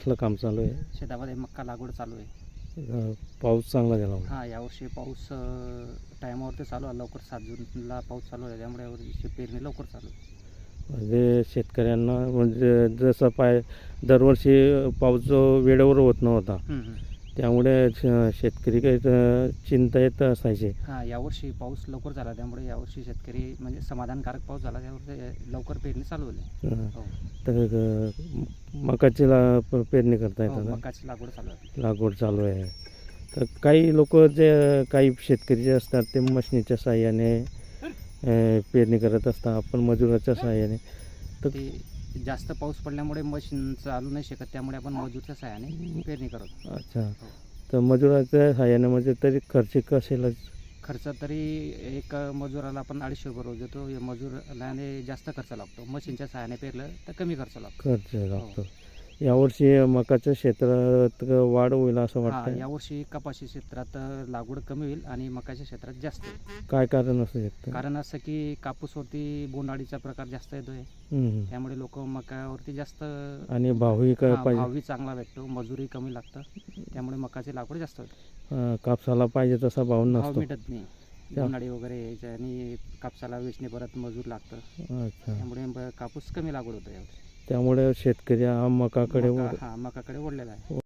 कसलं काम चालू आहे? शेतामध्ये मक्का लागवड चालू आहे. अं, पाऊस चांगला गेला होता. हा यावर्षी पाऊस टायमावरती चालू आहे. लवकर सात जूनला पाऊस चालू आहे. त्यामुळे यावर्षी पेरणी लवकर चालू आहे. म्हणजे शेतकऱ्यांना म्हणजे जसं पाय दरवर्षी पाऊस जो वेळेवर होत नव्हता हम्म, हम्म. त्यामुळे शेतकरी काही चिंता येत असायचे. हा यावर्षी पाऊस लवकर झाला त्यामुळे यावर्षी शेतकरी म्हणजे समाधानकारक पाऊस झाला त्यावर लवकर पेरणी चालू झाली. हो. तर मकाची ला पेरणी करता हो, येतात मकाची लागवड चालू आहे. लागवड चालू आहे. तर काही लोक जे काही शेतकरी जे असतात ते मशनीच्या साह्याने पेरणी करत असतात आपण मजुराच्या साह्याने तर जास्त पाऊस पडल्यामुळे मशीन चालू नाही शकत त्यामुळे आपण मजूरच्या सहाय्याने पेरणी करतो अच्छा. तर मजुराच्या साह्याने म्हणजे तरी खर्चिक असेलच खर्च तरी एक मजुराला आपण अडीचशे रुपये रोज देतो. या मजुराला जास्त खर्च लागतो. मशीनच्या सहाय्याने पेरलं तर कमी खर्च लागतो. खर्च लागतो. यावर्षी मकाच्या क्षेत्रात वाढ होईल असं हा वाटतं यावर्षी कपाशी क्षेत्रात लागवड कमी होईल आणि मकाच्या क्षेत्रात जास्त होईल. काय कारण असू शकतं? कारण असं की कापूसवरती बोंडाळीचा प्रकार जास्त येतोय. हम्म. त्यामुळे लोक मकावरती जास्त आणि भावही काय पाहिजे. भावही चांगला भेटतो मजुरी कमी लागतं. त्यामुळे मकाची लागवड जास्त होते. अं, कापसाला पाहिजे तसा भाव भाव नसतो. मिळत नाही. त्या- बोंडाळी वगैरे यायच्या आणि कापसाला वेचणे परत मजूर लागतं. अच्छा. त्यामुळे ब- कापूस कमी लागवड होतं यावर्षी. त्यामुळे शेतकरी हा मकाकडे मका- हा मकाकडे ओढलेला आहे.